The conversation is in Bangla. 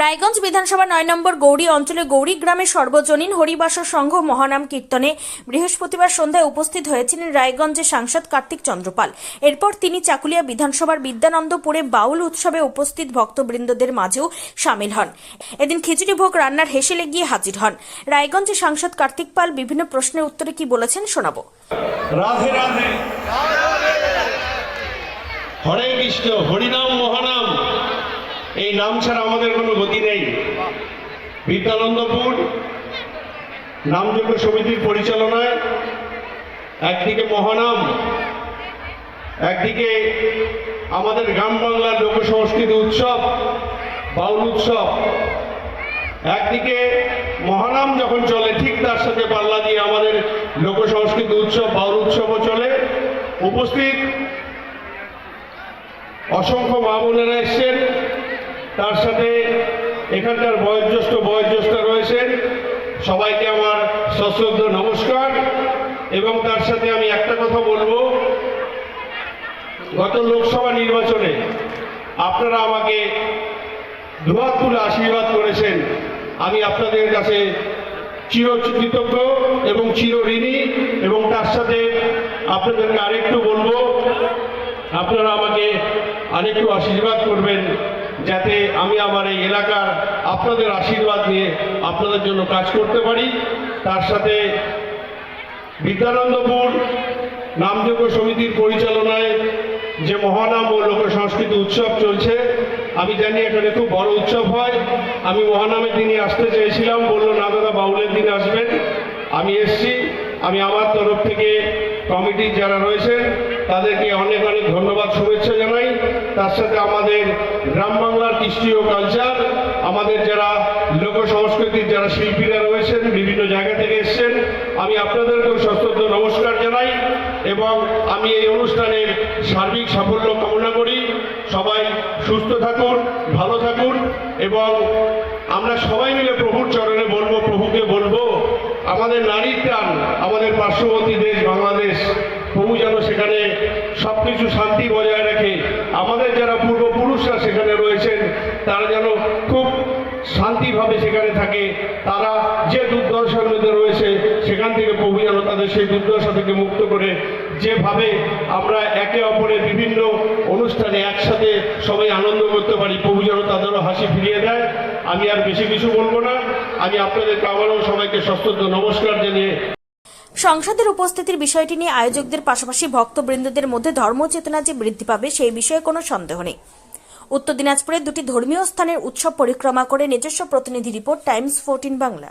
রায়গঞ্জ বিধানসভা নয় নম্বর গৌরী অঞ্চলে গৌরী গ্রামে সর্বজনীন হরিবাস সংঘ মহানাম কীর্তনে বৃহস্পতিবার সন্ধ্যায় উপস্থিত হয়েছিলেন রায়গঞ্জের সাংসদ কার্তিক চন্দ্রপাল। এরপর তিনি চাকুলিয়া বিধানসভার বিদ্যানন্দপুরে বাউল উৎসবে উপস্থিত ভক্তবৃন্দদের মাঝেও সামিল হন। এদিন খিচুড়ি ভোগ রান্নার হেসেলে গিয়ে হাজির হন। রায়গঞ্জের সাংসদ কার্তিক পাল বিভিন্ন প্রশ্নের উত্তরে কি বলেছেন শোনাবো। হরে কৃষ্ণ হরিনাম নাম ছাড়া আমাদের কোনো গতি নেই। বিদ্যানন্দপুর নামযোগ্য সমিতির পরিচালনায়, একদিকে মহানাম, একদিকে আমাদের গ্রাম বাংলার লোক সংস্কৃতি উৎসব, বাউল উৎসব। একদিকে মহানাম যখন চলে, ঠিক তার সাথে পাল্লা দিয়ে আমাদের লোক সংস্কৃতি উৎসব, বাউল উৎসবও চলে। উপস্থিত অসংখ্য মা বোনেরা এসছেন। তার সাথে এখানকার বয়োজ্যেষ্ঠ বয়োজ্যেষ্ঠ রয়েছেন। সবাইকে আমার সশ্রদ্ধ নমস্কার। এবং তার সাথে আমি একটা কথা বলব। গত লোকসভা নির্বাচনে আপনারা আমাকে দুহাত তুলে আশীর্বাদ করেছেন। আমি আপনাদের কাছে চির কৃতজ্ঞ এবং চির ঋণী। এবং তার সাথে আপনাদেরকে আরেকটু বলব। আপনারা আমাকে আরেকটু আশীর্বাদ করবেন। যাতে আমি আমার এই এলাকার আপনাদের আশীর্বাদ নিয়ে আপনাদের জন্য কাজ করতে পারি। তার সাথে বিদ্যানন্দপুর নামযোগ্য সমিতির পরিচালনায় যে মহানাম ও লোক সংস্কৃতি উৎসব চলছে, আমি জানি এখানে খুব বড় উৎসব হয়। আমি মহানামের দিনে আসতে চেয়েছিলাম, বলল, না দাদা, বাউলের দিনে আসবেন। আমি এসছি। আমি আমার তরফ থেকে কমিটির যারা রয়েছেন, তাদেরকে অনেক অনেক ধন্যবাদ, শুভেচ্ছা জানাই। তার সাথে আমাদের গ্রাম বাংলার কৃষ্টি ও কালচার আমাদের যারা লোক সংস্কৃতির যারা শিল্পীরা রয়েছেন, বিভিন্ন জায়গা থেকে এসছেন, আমি আপনাদেরকেও সশ্রদ্ধ নমস্কার জানাই এবং আমি এই অনুষ্ঠানের সার্বিক সাফল্য কামনা করি। সবাই সুস্থ থাকুন, ভালো থাকুন এবং আমরা সবাই মিলে প্রভুর চরণে আমাদের নারীর প্রাণ, আমাদের পার্শ্ববর্তী দেশ বাংলাদেশ বহু যেন সেখানে সব কিছু শান্তি বজায় রাখে। আমাদের যারা পূর্বপুরুষরা সেখানে রয়েছেন, তারা যেন খুব শান্তিভাবে সেখানে থাকে। তারা যে দুর্দশার মধ্যে রয়েছে, সেখান থেকে প্রভু যেন তাদের সেই দুর্দশা থেকে মুক্ত করে যেভাবে আমরা একে অপরের বিভিন্ন অনুষ্ঠানে একসাথে সবাই আনন্দ করতে পারি, প্রভু যেন তাদেরও হাসি ফিরিয়ে দেয়, আমি আর বেশি কিছু বলব না। আমি আপনাদেরকে আবারও সবাইকে সস্তদ্ধ নমস্কার জানিয়ে সংসদের উপস্থিতির বিষয়টি নিয়ে আয়োজকদের পাশাপাশি ভক্তবৃন্দদের মধ্যে ধর্মচেতনা যে বৃদ্ধি পাবে সেই বিষয়ে কোনো সন্দেহ নেই। উত্তর দিনাজপুরে দুটি ধর্মীয় স্থানের উৎসব পরিক্রমা করে নিজস্ব প্রতিনিধি রিপোর্ট, টাইমস ফোরটিন বাংলা।